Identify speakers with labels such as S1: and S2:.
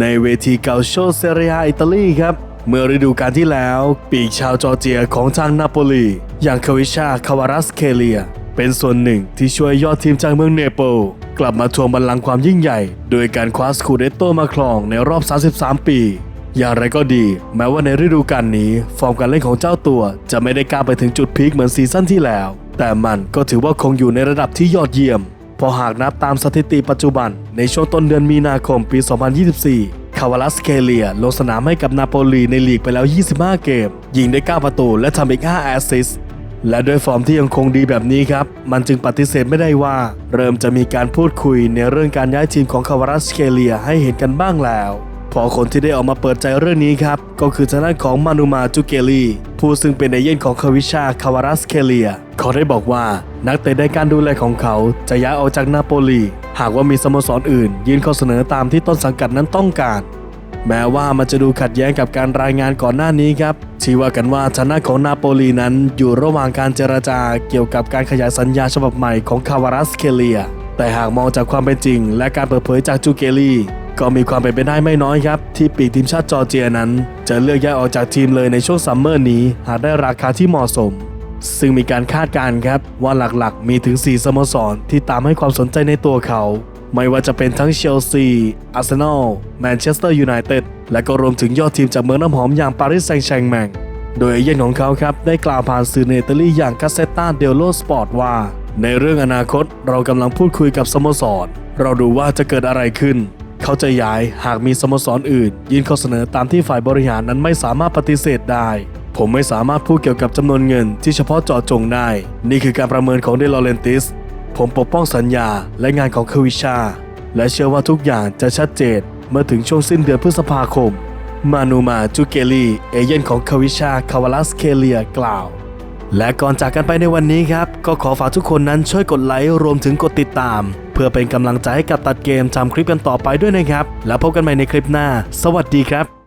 S1: ในเวทีเกาโชเซเรียอิตาลีครับ เมื่อฤดูกาลที่แล้ว ปีกชาวจอร์เจียของทางนาโปลี อย่างคาวิชาคาวารัสเคเลีย เป็นส่วนหนึ่งที่ช่วยยอดทีมจากเมืองเนโปลกลับมาทวงบัลลังก์ความยิ่งใหญ่ โดยการคว้าสคูเดตโตมาครองในรอบ 33 ปี อย่างไรก็ดี แม้ว่าในฤดูกาลนี้ ฟอร์มการเล่นของเจ้าตัวจะไม่ได้ก้าวไปถึงจุดพีคเหมือนซีซั่นที่แล้ว แต่มันก็ถือว่าคงอยู่ในระดับที่ยอดเยี่ยม พอหากนับตามสถิติปัจจุบันในช่วงต้นเดือนมีนาคมปี 2024 คาวาลัสเคเลียลงสนามให้กับนาโปลีในลีกไปแล้ว 25 เกม ยิงได้ 9 ประตูและทำอีก 5 แอสซิสต์และด้วยฟอร์มที่ยังคงดีแบบนี้ครับ มันจึงปฏิเสธไม่ได้ว่า เริ่มจะมีการพูดคุยในเรื่องการย้ายทีมของคาวาลัสเคเลียให้เห็นกันบ้างแล้ว พอคนที่ได้ออกมาเปิดใจเรื่องนี้ครับ ก็คือทางด้านของมานูมาจูเกลีผู้ซึ่งเป็นเอเย่นของคาวิชาคาวารัสเคเลีย เขาได้บอกว่านักเตะในการดูแลของเขาจะย้ายออกจากนาโปลี หากว่ามีสโมสรอื่น ยื่นข้อเสนอตามที่ต้นสังกัดนั้นต้องการ แม้ว่ามันจะดูขัดแย้งกับการรายงานก่อนหน้านี้ครับที่ว่ากันว่าชนะของนาโปลีนั้นอยู่ระหว่างการเจรจาเกี่ยวกับการขยายสัญญาฉบับใหม่ของคาวารัสเคเลีย แต่หากมองจากความเป็นจริง และการเปิดเผยจากจูเกลี ก็มีความเป็นไปได้ไม่น้อยครับ ที่ปีกทีมชาติจอร์เจียนั้น จะเลือกย้ายออกจากทีมเลยในช่วงซัมเมอร์นี้ หากได้ราคาที่เหมาะสม ซึ่งมีการคาดการณ์ครับว่าหลักๆ มีถึง 4สโมสรที่ตามให้ความสนใจในตัวเขา ไม่ว่าจะเป็นทั้งเชลซี อาร์เซนอล แมนเชสเตอร์ยูไนเต็ด และก็รวมถึงยอดทีมจากเมืองน้ำหอมอย่างปารีสแซงต์แชงแมงโดยเอเย่นของเขาครับได้กล่าวผ่านสื่อในอิตาลีอย่างกาเซตตาเดลโลสปอร์ตว่า ในเรื่องอนาคตเรากำลังพูดคุยกับสโมสร เราดูว่าจะเกิดอะไรขึ้น เขาจะย้ายหากมีสโมสรอื่น ยื่นข้อเสนอตามที่ฝ่ายบริหารนั้นไม่สามารถปฏิเสธได้ ผมไม่สามารถพูดเกี่ยวกับจำนวนเงินที่เฉพาะเจาะจงได้ นี่คือการประเมินของเดลอเรนติส ผมปกป้องสัญญาและงานของคาวิชา และเชื่อว่าทุกอย่างจะชัดเจนเมื่อถึงช่วงสิ้นเดือนพฤษภาคม มานูมาจูเกลีเอเย่นของคาวิชาคาวาลัสเคเลียกล่าวและก่อนจากกันไปในวันนี้ครับ ก็ขอฝากทุกคนนั้นช่วยกดไลค์รวมถึงกดติดตาม พื่อเป็นกำลังใจให้กับตัดเกมทำคลิปกันต่อไปด้วยนะครับ แล้วพบกันใหม่ในคลิปหน้า สวัสดีครับ